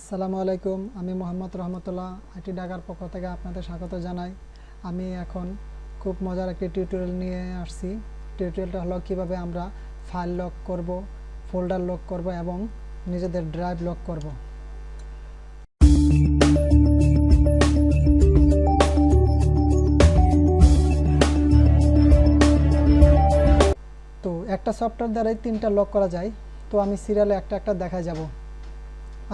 আসসালামু আলাইকুম, আমি মোহাম্মদ রহমতুল্লাহ, আইটি ঢাকার পক্ষ থেকে আপনাদের স্বাগত জানাই। আমি এখন খুব মজার একটি টিউটোরিয়াল নিয়ে আসছি। টিউটোরিয়ালটা হলো কীভাবে আমরা ফাইল লক করব, ফোল্ডার লক করব এবং নিজেদের ড্রাইভ লক করব। তো একটা সফটওয়্যার দ্বারাই তিনটা লক করা যায়। তো আমি সিরিয়ালে একটা একটা দেখা যাব।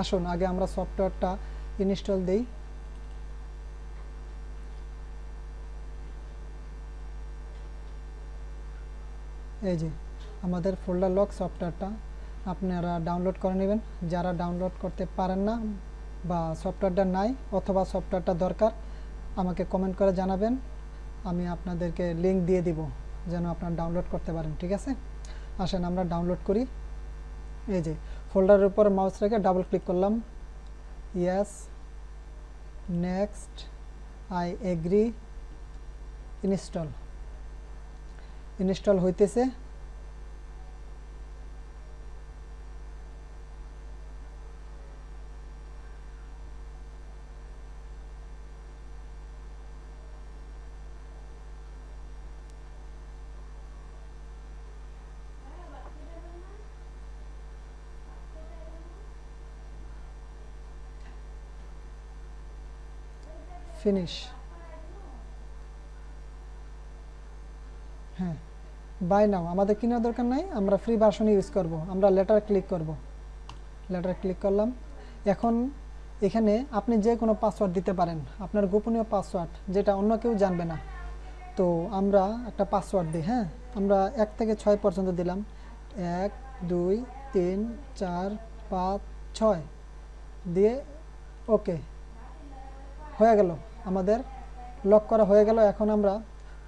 আসুন, আগে আমরা সফটওয়্যারটা ইনস্টল দেই। এই যে, আমাদের ফোল্ডার লক সফটওয়্যারটা আপনারা ডাউনলোড করে নেবেন। যারা ডাউনলোড করতে পারেন না বা সফটওয়্যারটা নাই অথবা সফটওয়্যারটা দরকার, আমাকে কমেন্ট করে জানাবেন। আমি আপনাদেরকে লিঙ্ক দিয়ে দিব, যেন আপনারা ডাউনলোড করতে পারেন, ঠিক আছে? আসেন, আমরা ডাউনলোড করি। এই যে ফোল্ডারের উপর মাউস রেখে ডাবল ক্লিক করলাম। Yes next I agree install install হইতেছে। ফিনিশ হ্যাঁ বাই নাও আমাদের কেনার দরকার নাই, আমরা ফ্রি ভার্সন ইউজ করব। আমরা লেটার ক্লিক করব। লেটার ক্লিক করলাম। এখন এখানে আপনি যে কোনো পাসওয়ার্ড দিতে পারেন, আপনার গোপনীয় পাসওয়ার্ড যেটা অন্য কেউ জানবে না। তো আমরা একটা পাসওয়ার্ড দিই হ্যাঁ? আমরা এক থেকে ছয় পর্যন্ত দিলাম। এক, দুই, তিন, চার, পাঁচ, ছয়। দিয়ে ওকে হয়ে গেল। আমাদের লক করা হয়ে গেল। এখন আমরা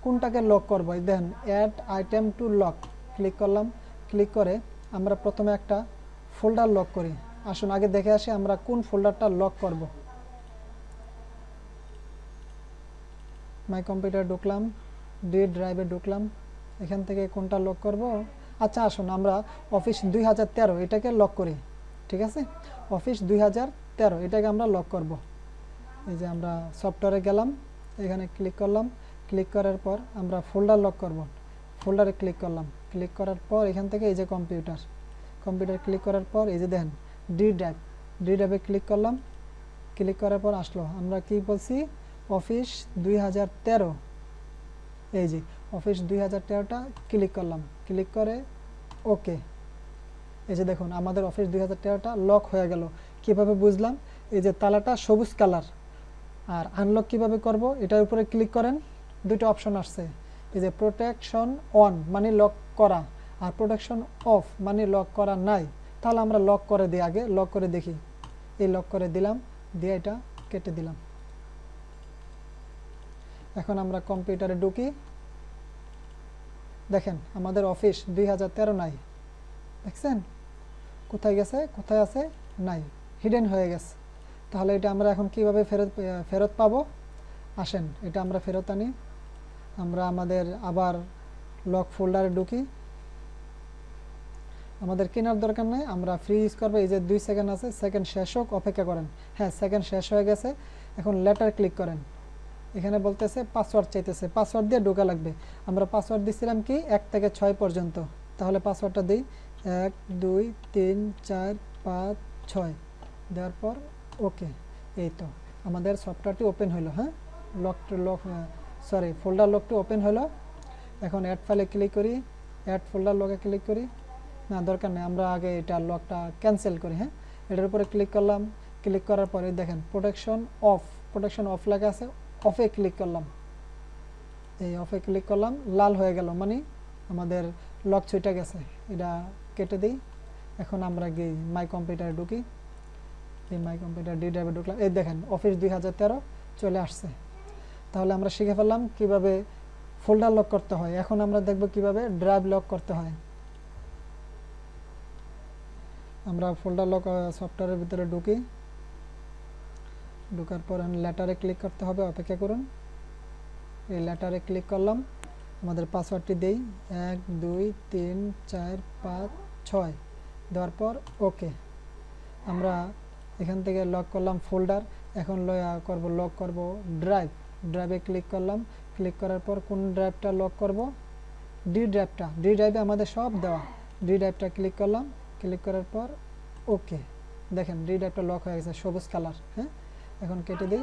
কোনটাকে লক করব? দেখেন add item to lock click করলাম। ক্লিক করে আমরা প্রথমে একটা ফোল্ডার লক করি। আসুন, আগে দেখে আসি আমরা কোন ফোল্ডারটা লক করব। মাই কম্পিউটার ঢুকলাম ডি ড্রাইভে ঢুকলাম। এখান থেকে কোনটা লক করব? আচ্ছা আসুন, আমরা অফিস দুই হাজার তেরো, এটাকে লক করি, ঠিক আছে? অফিস দুই হাজার তেরো, এটাকে আমরা লক করব। এই যে আমরা সফটওয়্যারে গেলাম, এখানে ক্লিক করলাম। ক্লিক করার পর আমরা ফোল্ডার লক করব। ফোল্ডারে ক্লিক করলাম। ক্লিক করার পর এখান থেকে এই যে কম্পিউটার কম্পিউটার ক্লিক করার পর এই যে দেখেন ডি ড্রাইভ ডি ড্রাইভে ক্লিক করলাম। ক্লিক করার পর আসলো। আমরা কি বলছি? অফিস দুই হাজার তেরো। এই যে অফিস দুই হাজার ক্লিক করলাম। ক্লিক করে ওকে এই যে দেখুন, আমাদের অফিস দুই হাজার লক হয়ে গেল। কীভাবে বুঝলাম? এই যে তালাটা সবুজ কালার আর আনলক কীভাবে করব? এটার উপরে ক্লিক করেন দুটো অপশন আসছে। এই যে প্রোটেকশন অন মানে লক করা। আর প্রোটেকশন অফ মানে লক করা নাই। তাহলে আমরা লক করে দিই আগে লক করে দেখি। এই লক করে দিলাম, দিয়ে এটা কেটে দিলাম। এখন আমরা কম্পিউটারে ঢুকি। দেখেন, আমাদের অফিস দুই হাজার তেরো নাই। দেখছেন? কোথায় গেছে? কোথায় আছে? নাই। হিডেন হয়ে গেছে। তাহলে এটা আমরা এখন কীভাবে ফেরত ফেরত পাবো? আসেন, এটা আমরা ফেরত আনি। আমরা আমাদের আবার লক ফোল্ডারে ঢুকি। আমাদের কেনার দরকার নেই, আমরা ফ্রি ইউজ করব। এই যে দুই সেকেন্ড আছে সেকেন্ড শেষ হোক, অপেক্ষা করেন। হ্যাঁ সেকেন্ড শেষ হয়ে গেছে। এখন লেটার ক্লিক করেন। এখানে বলতেছে পাসওয়ার্ড চাইতেছে। পাসওয়ার্ড দিয়ে ঢোকা লাগবে। আমরা পাসওয়ার্ড দিচ্ছিলাম কি? এক থেকে ছয় পর্যন্ত। তাহলে পাসওয়ার্ডটা দিই। এক, দুই, তিন, চার, পাঁচ, ছয়। দেওয়ার পর ওকে এই তো, আমাদের সফটওয়্যারটি ওপেন হলো হ্যাঁ? লক লক সরি ফোল্ডার লকটি ওপেন হলো। এখন অ্যাড ফাইলে ক্লিক করি অ্যাড ফোল্ডার লকে ক্লিক করি। না, দরকার নেই, আমরা আগে এটা লকটা ক্যান্সেল করি হ্যাঁ? এটার উপরে ক্লিক করলাম ক্লিক করার পরে দেখেন প্রোটেকশন অফ প্রোটেকশন অফ লেখা আছে অফে ক্লিক করলাম। এই অফে ক্লিক করলাম, লাল হয়ে গেল মানে আমাদের লক ছুটে গেছে। এটা কেটে দিই। এখন আমরা গিয়ে মাই কম্পিউটারে ঢুকি। মাই কম্পিউটার ডি ড্রাইভে ঢুকলাম। এই দেখেন অফিস দুই হাজার তেরো চলে আসছে। তাহলে আমরা শিখে ফেললাম কীভাবে ফোল্ডার লক করতে হয়। এখন আমরা দেখব কীভাবে ড্রাইভ লক করতে হয়। আমরা ফোল্ডার লক সফটওয়্যারের ভিতরে ঢুকি। ঢুকার পর লেটারে ক্লিক করতে হবে, অপেক্ষা করুন। এই লেটারে ক্লিক করলাম। আমাদের পাসওয়ার্ডটি দেই। এক, দুই, তিন, চার, পাঁচ, ছয়। দেওয়ার পর ওকে আমরা এখান থেকে লক করলাম ফোল্ডার এখন করব লক করব ড্রাইভ ড্রাইভে ক্লিক করলাম ক্লিক করার পর কোন ড্রাইভটা লক করব? ডি ড্রাইভটা ডি ড্রাইভে আমাদের সব দেওয়া। ডি ড্রাইভটা ক্লিক করলাম ক্লিক করার পর ওকে দেখেন ডি ড্রাইভটা লক হয়ে গেছে, সবুজ কালার হ্যাঁ? এখন কেটে দিই,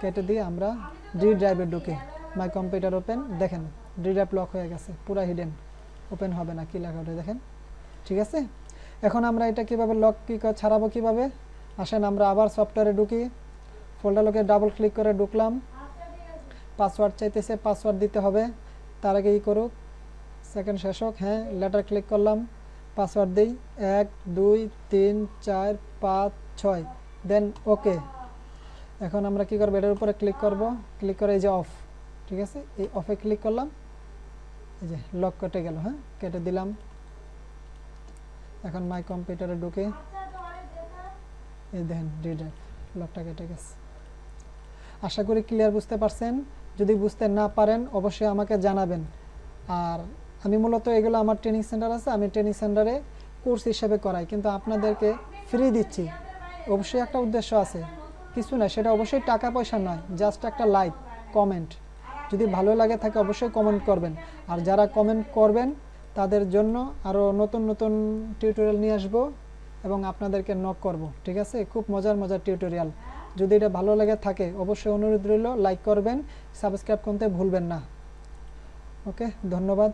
কেটে দিয়ে আমরা ডি ড্রাইভে ঢুকে। মাই কম্পিউটার ওপেন দেখেন ডি ড্রাইভ লক হয়ে গেছে, পুরো হিডেন ওপেন হবে না, কি লেখা ওটা দেখেন, ঠিক আছে? এখন আমরা এটা কীভাবে লক কি, ছাড়াবো কীভাবে? আসেন, আমরা আবার সফটওয়্যারে ঢুকি। ফোল্ডার লোকে ডাবল ক্লিক করে ঢুকলাম। পাসওয়ার্ড চাইতেছে পাসওয়ার্ড দিতে হবে। তার আগে ই করুক। সেকেন্ড শেষ হোক হ্যাঁ লেটার ক্লিক করলাম। পাসওয়ার্ড দিই। এক, দুই, তিন, চার, পাঁচ, ছয়। দেন ওকে এখন আমরা কি করব? এটার উপরে ক্লিক করব। ক্লিক করে এই যে অফ ঠিক আছে? এই অফে ক্লিক করলাম। এই যে লক কেটে গেল হ্যাঁ? কেটে দিলাম। এখন মাই কম্পিউটারে ঢুকে। এই দেখেন ডিডার লকটা কেটে গেছে। আশা করি ক্লিয়ার বুঝতে পারছেন। যদি বুঝতে না পারেন, অবশ্যই আমাকে জানাবেন। আর আমি মূলত এগুলো আমার ট্রেনিং সেন্টার আছে, আমি ট্রেনিং সেন্টারে কোর্স হিসেবে করাই। কিন্তু আপনাদেরকে ফ্রি দিচ্ছি। অবশ্যই একটা উদ্দেশ্য আছে। কিছু না, সেটা অবশ্যই টাকা পয়সা নয় জাস্ট একটা লাইক কমেন্ট যদি ভালো লাগে থাকে, অবশ্যই কমেন্ট করবেন। আর যারা কমেন্ট করবেন, তাদের জন্য আরও নতুন নতুন টিউটোরিয়াল নিয়ে আসব। এবং আপনাদেরকে নক করব, ঠিক আছে? খুব মজার মজার টিউটোরিয়াল যদি এটা ভালো লাগে থাকে, অবশ্যই অনুরোধ রইল লাইক করবেন সাবস্ক্রাইব করতে ভুলবেন না। ওকে ধন্যবাদ।